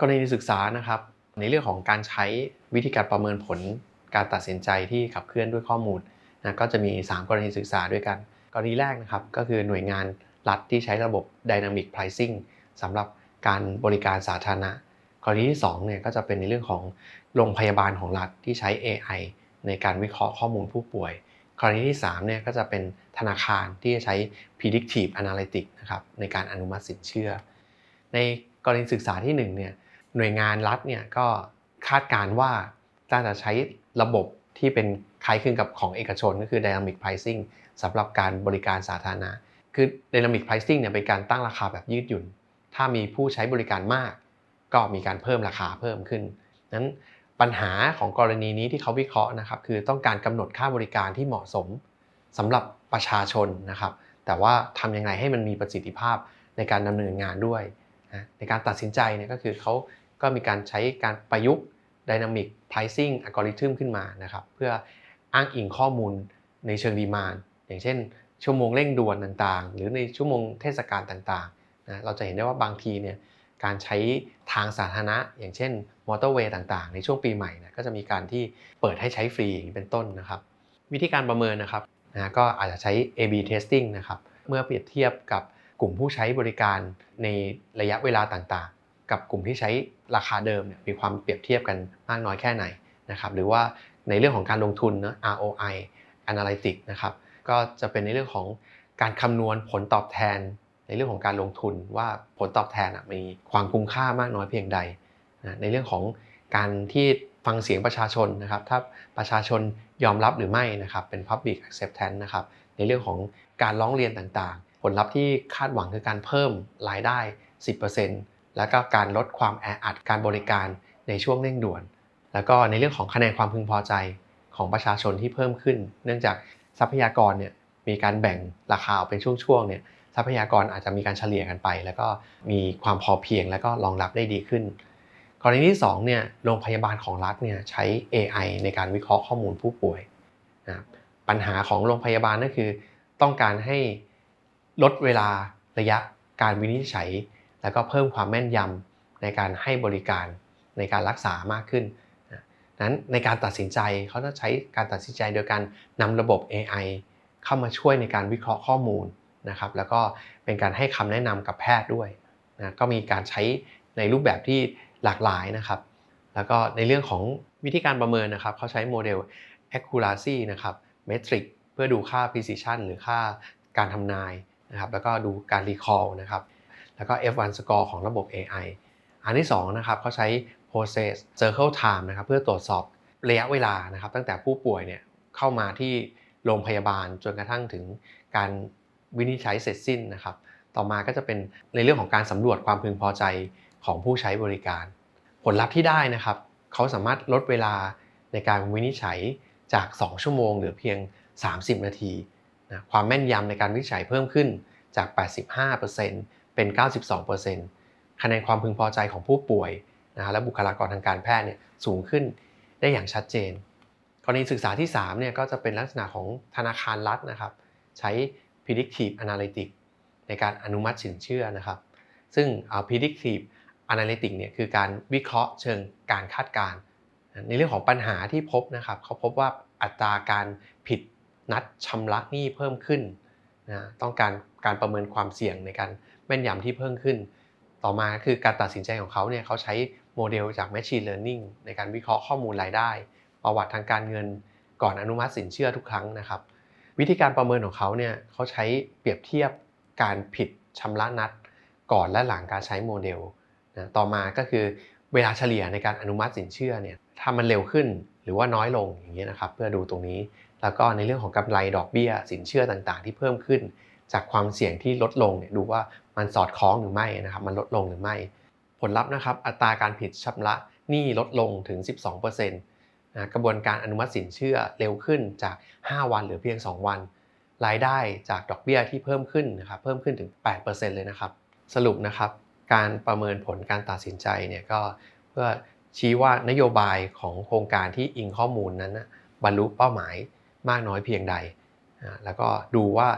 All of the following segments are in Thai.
กรณีศึกษานะครับ ในเรื่องของการใช้วิธีการประเมินผลการตัดสินใจที่ขับเคลื่อนด้วยข้อมูลนะก็จะมี 3 กรณีศึกษาด้วยกัน กรณีแรกนะครับก็คือหน่วยงานรัฐที่ใช้ระบบ Dynamic Pricing สำหรับการบริการสาธารณะ กรณีที่2เนี่ยก็จะเป็นในเรื่องของโรงพยาบาลของรัฐที่ใช้ AI ในการวิเคราะห์ข้อมูลผู้ป่วย กรณีที่3เนี่ยก็จะเป็นธนาคารที่จะใช้ predictive analytics นะครับในการอนุมัติสินเชื่อ ในกรณีศึกษาที่1เนี่ย หน่วยงานรัฐเนี่ยก็คาดการณ์ว่าน่าจะใช้ระบบที่เป็นคล้ายคลึงกับของเอกชนก็คือ dynamic pricing สำหรับการบริการสาธารณะ คือ dynamic pricing เนี่ยเป็นการตั้งราคาแบบยืดหยุ่น ถ้ามีผู้ใช้บริการมาก ก็มีการเพิ่มราคาเพิ่มขึ้น นั้นปัญหาของกรณีนี้ที่เขาวิเคราะห์นะครับคือต้องการกำหนดค่าบริการที่เหมาะสมสำหรับประชาชนนะครับ แต่ว่าทำยังไงให้มันมีประสิทธิภาพในการดำเนินงานด้วยนะในการตัดสินใจเนี่ยก็คือเขา ก็มีการใช้การประยุกต์ Dynamic Pricing Algorithm ขึ้นมานะครับเพื่ออ้างอิงข้อมูลในเชิงดีมานอย่างเช่น ชั่วโมงเร่งด่วนต่างๆ หรือในชั่วโมงเทศกาลต่างๆนะเราจะเห็นได้ว่าบางทีเนี่ยการใช้ทางสาธารณะ อย่างเช่นมอเตอร์เวย์ต่างๆ ในช่วงปีใหม่นะก็จะมีการที่เปิดให้ใช้ฟรีเป็นต้นนะครับ วิธีการประเมินนะครับนะก็อาจจะใช้ A/B testing นะครับเมื่อเปรียบเทียบกับกลุ่มผู้ใช้บริการในระยะเวลาต่างๆ กับกลุ่มที่ใช้ราคาเดิมเนี่ยมีความเปรียบเทียบกันมากน้อยแค่ไหนนะครับหรือว่าในเรื่องของการลงทุนเนาะ ROI Analytics นะครับก็จะเป็นในเรื่องของการคำนวณผลตอบแทนในเรื่องของการลงทุนว่าผลตอบแทนมีความคุ้มค่ามากน้อยเพียงใดนะในเรื่องของการที่ฟังเสียงประชาชนนะครับ ถ้าประชาชนยอมรับหรือไม่นะครับเป็น Public Acceptance นะครับในเรื่องของการร้องเรียนต่างๆ ผลลัพธ์ที่คาดหวังคือการเพิ่มรายได้ 10% แล้วก็การลดความแออัดการบริการในช่วงเร่งด่วน แล้วก็ในเรื่องของคะแนนความพึงพอใจของประชาชนที่เพิ่มขึ้น เนื่องจากทรัพยากรเนี่ยมีการแบ่งราคาออกเป็นช่วงๆเนี่ยทรัพยากรอาจจะมีการเฉลี่ยกันไป แล้วก็มีความพอเพียงแล้วก็รองรับได้ดีขึ้นกรณีที่2เนี่ยโรงพยาบาลของรัฐเนี่ยใช้ AI ในการวิเคราะห์ข้อมูลผู้ป่วยนะปัญหาของโรงพยาบาลนั่นคือ ต้องการให้ลดเวลาระยะการวินิจฉัย แล้วก็เพิ่มความแม่นยำในการให้บริการในการรักษามากขึ้นนั้นในการตัดสินใจเขาจะใช้การตัดสินใจโดยการนำระบบ AI เข้ามาช่วยในการวิเคราะห์ข้อมูลนะครับ แล้วก็เป็นการให้คำแนะนำกับแพทย์ด้วยนะก็มีการใช้ในรูปแบบที่หลากหลายนะครับ แล้วก็ในเรื่องของวิธีการประเมินนะครับเขาใช้โมเดล accuracy นะครับ metric เพื่อดูค่า precision หรือค่าการทำนายนะครับ แล้วก็ดูการ recall นะครับ แล้วก็ F1 score ของระบบ AI อันที่2นะครับเขาใช้ process circle time นะครับเพื่อตรวจสอบระยะเวลานะครับ ตั้งแต่ผู้ป่วยเนี่ยเข้ามาที่โรงพยาบาลจนกระทั่งถึงการวินิจฉัยเสร็จสิ้นนะครับ ต่อมาก็จะเป็นในเรื่องของการสำรวจความพึงพอใจของผู้ใช้บริการ ผลลัพธ์ที่ได้นะครับเขาสามารถลดเวลาในการวินิจฉัยจาก 2 ชั่วโมงเหลือเพียง 30 นาทีนะความแม่นยำในการวินิจฉัยเพิ่มขึ้นจาก 85% เป็น 92%คะแนนความพึงพอใจของผู้ป่วยนะและบุคลากรทางการแพทย์เนี่ยสูงขึ้นได้อย่างชัดเจน กรณีศึกษาที่3เนี่ยก็จะเป็นลักษณะของธนาคารรัฐนะครับ ใช้ predictive analytics ในการอนุมัติสินเชื่อนะครับ ซึ่ง predictive analytics เนี่ยคือการวิเคราะห์เชิงการคาดการณ์ในเรื่องของปัญหาที่พบนะครับเขาพบว่าอัตราการผิดนัดชำระหนี้เพิ่มขึ้นนะต้องการการประเมินความเสี่ยงในการ แม่นยำที่เพิ่มขึ้น ต่อมาคือการตัดสินใจของเขาเนี่ยเขาใช้โมเดลจาก Machine Learning ในการวิเคราะห์ข้อมูลรายได้ ประวัติทางการเงินก่อนอนุมัติสินเชื่อทุกครั้งนะครับ วิธีการประเมินของเขาเนี่ยเขาใช้เปรียบเทียบการผิดชำระนัด ก่อนและหลังการใช้โมเดลนะต่อมาก็คือเวลาเฉลี่ยในการอนุมัติสินเชื่อเนี่ยถ้ามันเร็วขึ้นหรือว่าน้อยลงอย่างเงี้ยนะครับเพื่อดูตรงนี้ แล้วก็ในเรื่องของกำไรดอกเบี้ย สินเชื่อต่างๆ ที่เพิ่มขึ้น จากความเสี่ยงที่ลดลงเนี่ยดูว่า มันสอดคล้องหรือไม่นะครับ มันลดลงหรือไม่ ผลลัพธ์นะครับ อัตราการผิดชำระหนี้ลดลงถึง 12%นะกระบวนการอนุมัติสินเชื่อเร็วขึ้นจาก 5 วันเหลือเพียง 2 วัน รายได้จากดอกเบี้ยที่เพิ่มขึ้นนะครับเพิ่มขึ้นถึง 8%เลยนะครับ สรุปนะครับการประเมินผลการตัดสินใจเนี่ยก็เพื่อชี้ว่านโยบายของโครงการที่อิงข้อมูลนั้นนะบรรลุเป้าหมายมากน้อยเพียงใดนะแล้วก็ดูว่า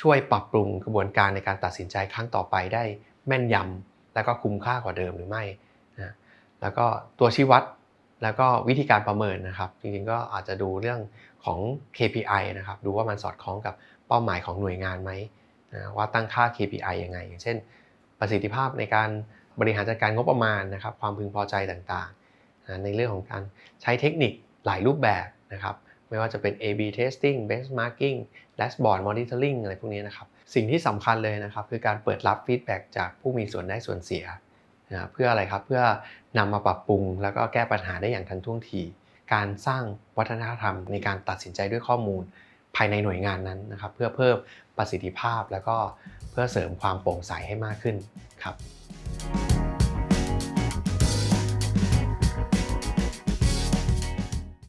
ช่วยปรับปรุงกระบวนการในการตัดสินใจครั้งต่อไปได้แม่นยำและก็คุ้มค่ากว่าเดิมหรือไม่นะแล้วก็ตัวชี้วัดแล้วก็วิธีการประเมินนะครับ จริงๆก็อาจจะดูเรื่องของ KPI นะครับดูว่ามันสอดคล้องกับเป้าหมายของหน่วยงานไหมนะว่าตั้งค่า KPI ยังไง อย่างเช่น ประสิทธิภาพในการบริหารจัดการงบประมาณนะครับ ความพึงพอใจต่างๆนะในเรื่องของการใช้เทคนิคหลายรูปแบบนะครับ ไม่ว่าจะเป็น A/B testing benchmarking dashboard monitoring อะไรพวกนี้นะครับ สิ่งที่สำคัญเลยนะครับ คือการเปิดรับฟีดแบ็กจากผู้มีส่วนได้ส่วนเสียนะเพื่ออะไรครับ เพื่อนำมาปรับปรุง แล้วก็แก้ปัญหาได้อย่างทันท่วงที การสร้างวัฒนธรรมในการตัดสินใจด้วยข้อมูลภายในหน่วยงานนั้นนะครับ เพื่อเพิ่มประสิทธิภาพแล้วก็เพื่อเสริมความโปร่งใสให้มากขึ้นครับ